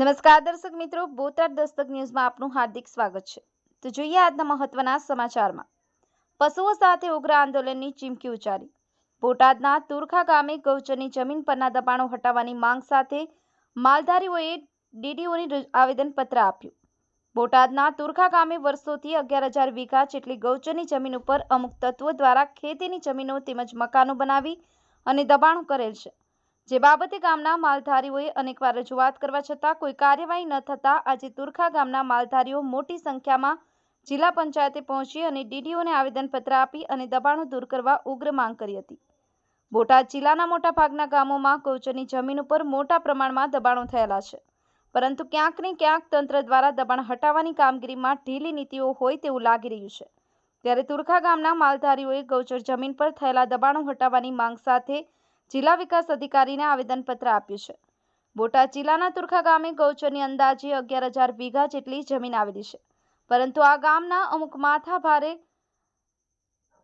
નમસ્કાર દર્શક મિત્રો, બોટાદ દસ્તક ન્યૂઝમાં આપનું હાર્દિક સ્વાગત છે. તો જોઈએ આજના મહત્વના સમાચારમાં. પશુઓ સાથે ઉગ્ર આંદોલનની ચીમકી ઉચ્ચારી. બોટાદના તુરખા ગામે ગૌચરની જમીન પરના દબાણો હટાવવાની માંગ સાથે માલધારીઓએ ડીડીઓને આવેદનપત્ર આપ્યું. બોટાદના તુરખા ગામે વર્ષોથી અગિયાર હજાર વીઘા જેટલી ગૌચરની જમીન ઉપર અમુક તત્વો દ્વારા ખેતીની જમીનો તેમજ મકાનો બનાવી અને દબાણો કરેલ છે. જે બાબતે ગામના માલધારીઓએ અનેકવાર રજૂઆત કરવા છતાં કોઈ કાર્યવાહી ન થતાં આજે તુરખા ગામના માલધારીઓ મોટી સંખ્યામાં જિલ્લા પંચાયતે પહોંચી અને ડીડીઓને આવેદનપત્ર આપી અને દબાણો દૂર કરવા ઉગ્ર માંગ કરી હતી. બોટાદ જિલ્લાના મોટાભાગના ગામોમાં કોચરની જમીન ઉપર મોટા પ્રમાણમાં દબાણો થયેલા છે. પરંતુ ક્યાંક ને ક્યાંક તંત્ર દ્વારા દબાણ હટાવવાની કામગીરીમાં ઢીલી નીતિઓ હોય તેવું લાગી રહ્યું છે. ત્યારે તુરખા ગામના માલધારીઓએ ગૌચર જમીન પર થયેલા દબાણો હટાવવાની માંગ સાથે જિલ્લા વિકાસ અધિકારીને આવેદનપત્ર આપ્યું છે. બોટાદ જિલ્લાના તુરખા ગામે ગૌચરની અંદાજે અગિયાર હજાર વીઘા જેટલી જમીન આવેલી છે. પરંતુ આ ગામના અમુક માથા ભારે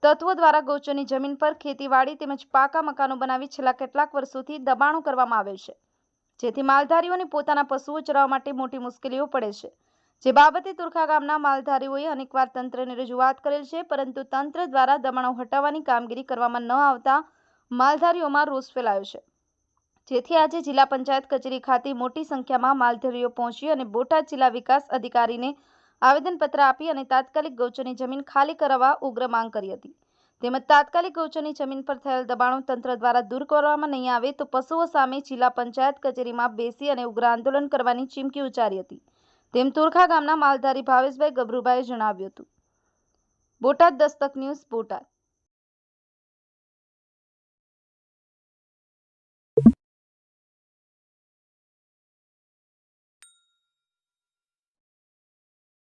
તત્વો દ્વારા ગૌચરની જમીન પર ખેતીવાડી તેમજ પાકા મકાનો બનાવી છેલ્લા કેટલાક વર્ષોથી દબાણો કરવામાં આવેલ છે. જેથી માલધારીઓને પોતાના પશુઓ ચરાવવા માટે મોટી મુશ્કેલીઓ પડે છે. જે બાબતે તુરખા ગામના માલધારીઓએ અનેકવાર તંત્રને રજૂઆત કરેલ છે, પરંતુ તંત્ર દ્વારા દબાણો હટાવવાની કામગીરી કરવામાં ન આવતા માલધારીઓમાં રોષ ફેલાયો છે. જેથી આજે જિલ્લા પંચાયત કચેરી ખાતે મોટી સંખ્યામાં માલધારીઓ પહોંચી અને બોટાદ જિલ્લા વિકાસ અધિકારીને આવેદનપત્ર આપી અને તાત્કાલિક ગૌચરની જમીન ખાલી કરાવવા ઉગ્ર માંગ કરી હતી. તેમજ તાત્કાલિક ગૌચરની જમીન પર થયેલ દબાણો તંત્ર દ્વારા દૂર કરવામાં નહીં આવે તો પશુઓ સામે જિલ્લા પંચાયત કચેરીમાં બેસી અને ઉગ્ર આંદોલન કરવાની ચીમકી ઉચ્ચારી હતી. તેમ તુરખા ગામના માલધારી ભાવેશભાઈ ગભરુભાઈએ જણાવ્યું હતું. બોટાદ દસ્તક ન્યૂઝ બોટાદ.